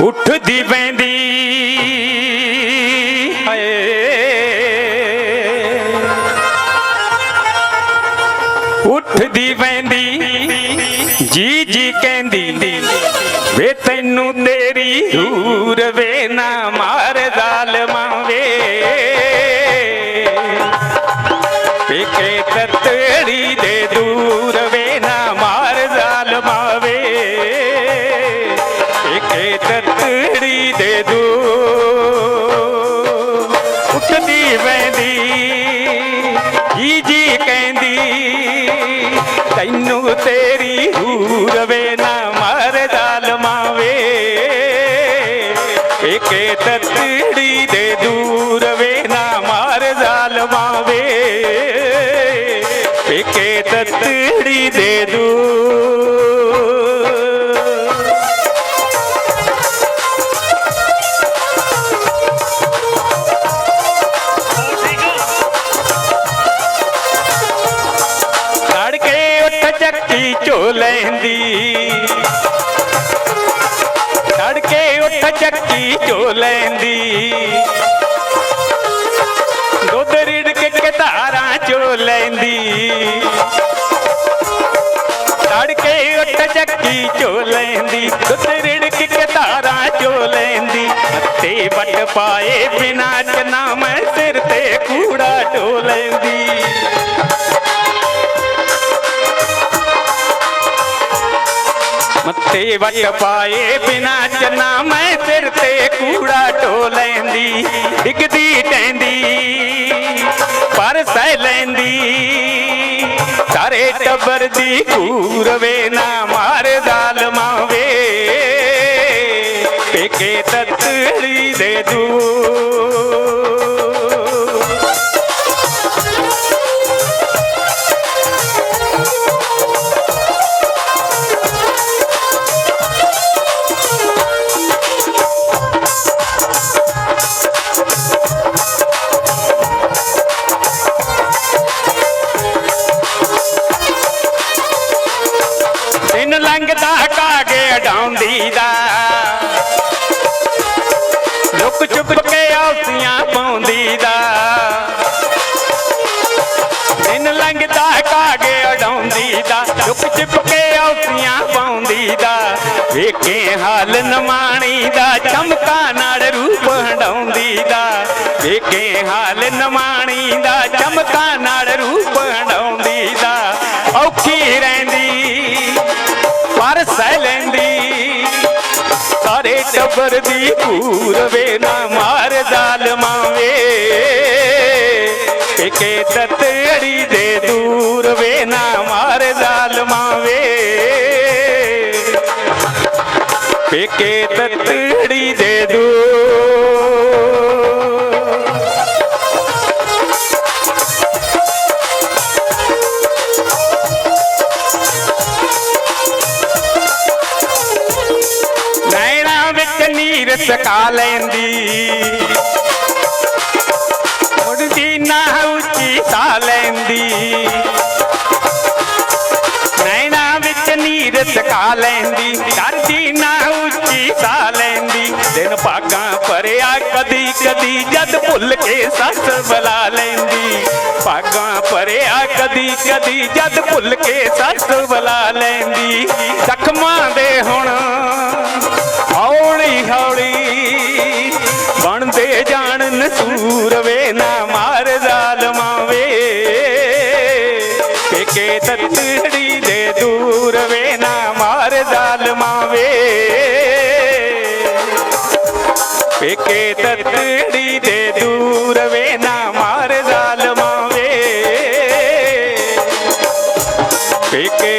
ਉੱਠਦੀ ਪੈਂਦੀ। ਉੱਠਦੀ ਪੈਂਦੀ। ਜੀ ਜੀ ਕਹਿੰਦੀ ਵੇ ਤੈਨੂੰ ਤੇਰੀ ਦੂਰ ਵੇ ਨਾ ਮਾਰ। ਤੈਨੂੰ ਤੇਰੀ ਦੂਰ ਵੇ ਨਾ ਮਾਰ ਜ਼ਾਲਮਾਂ ਵੇ ਪੇਕੇ ਤਤੜੀ ਦੇ ਦੂਰ ਵੇ ਨਾ ਮਾਰ ਜ਼ਾਲਮਾਂ ਵੇ ਪੇਕੇ ਤਤੜੀ ਦੇ ਦੂਰ ਚੱਕੀ ਝੋ ਲੈਂਦੀ। ਤੜਕੇ ਉੱਠ ਚੱਕੀ ਝੋ ਲੈਂਦੀ। ਦੁੱਧ ਰਿੜਕ ਕੇ ਧਾਰਾਂ ਚੋ ਲੈਂਦੀ। ਤੜਕੇ ਉੱਠ ਚੱਕੀ ਝੋ ਲੈਂਦੀ। ਦੁੱਧ ਰਿੜਕ ਕੇ ਧਾਰਾਂ ਚੋ ਲੈਂਦੀ। ਹੱਥੇ ਵੱਟ ਪਾਏ ਬਿਨਾ ਚਨਾ ਵੱਟ ਪਾਏ ਬਿਨਾ ਚੰਨਾ, ਮੈਂ ਸਿਰ ਤੇ ਕੂੜਾ ਢੋ ਲੈਂਦੀ, ਡਿੱਗਦੀ ਟੈਂਦੀ ਪਰ ਸਹਿ ਲੈਂਦੀ। ਸਾਰੇ ਟੱਬਰ ਦੀ ਕੂਰਵੇ ਨਾ ਮਾਰ ਜ਼ਾਲਮਾਂ ਵੇ, ਪੇਕੇ ਤਤੜੀ ਦੇ ਦੂ ਕਾਗੇ ਅਡਾਉਂਦੀ ਦਾ। ਲੁਕ ਚੁੱਕ ਕੇ ਆਸੀਆਂ ਪਾਉਂਦੀ ਦਾ। ਦਿਨ ਲੰਘਦਾ, ਕਾਗੇ ਅਡਾਉਂਦੀ ਦਾ। ਲੁਕ ਚੁੱਕ ਕੇ ਆਸੀਆਂ ਪਾਉਂਦੀ ਦਾ। ਵੇਖੇ ਹਾਲ ਨਮਾਣੀ ਦਾ। ਚਮਕਾ ਨਾਲ ਰੂਪ ਹੰਡਾਉਂਦੀ ਦਾ। ਵੇਖੇ ਹਾਲ ਨਮਾਣੀ ਦਾ। ਚਮਕਾ ਨਾਲ ਰੂਪ ਹੰਡਾਉਂਦੀ ਦਾ। ਔਖੀ ਰਹਿੰਦੀ ਪਰ ਸਹਿ ਲੈਂਦੀ। ਸਾਰੇ ਟੱਬਰ ਦੀ ਭੂਰ ਨਾ ਮਾਰ ਜ਼ਾਲਮਾਂ ਵੇ। ਪੇਕੇ ਤਤੜੀ ਦੇ ਦੂਰ ਵੇ ਨਾ ਮਾਰ ਜ਼ਾਲਮਾਂ ਵੇ। ਪੇਕੇ ਤਤੜੀ ਦੇ ਦੂਰ ਨੀਰ ਸਕਾ ਲੈਂਦੀ। ਮੁੜਦੀ ਨਾ ਉੱਚੀ ਸਾ ਲੈਂਦੀ। ਨੈਣਾ ਵਿੱਚ ਨੀਰ ਸਕਾ ਲੈਂਦੀ, ਡਰਦੀ ਨਾ ਉੱਚੀ ਸਾ ਲੈਂਦੀ। ਦਿਨ ਭਾਗਾਂ ਭਰਿਆ ਕਦੀ ਕਦੀ, ਜਦ ਭੁੱਲ ਕੇ ਸੱਸ ਬੁਲਾ ਲੈਂਦੀ। ਭਾਗਾਂ ਭਰਿਆ ਕਦੀ ਕਦੀ, ਜਦ ਭੁੱਲ ਕੇ ਸੱਸ ਬੁਲਾ ਲੈਂਦੀ। ਜ਼ਖਮਾਂ ਦੇ ਹੁਣ ਪੇਕੇ ਤਤੜੀ ਦੇ ਦੂਰ ਵੇ ਨਾ ਮਾਰ ਜ਼ਾਲਮਾਂ ਵੇ। ਪੇਕੇ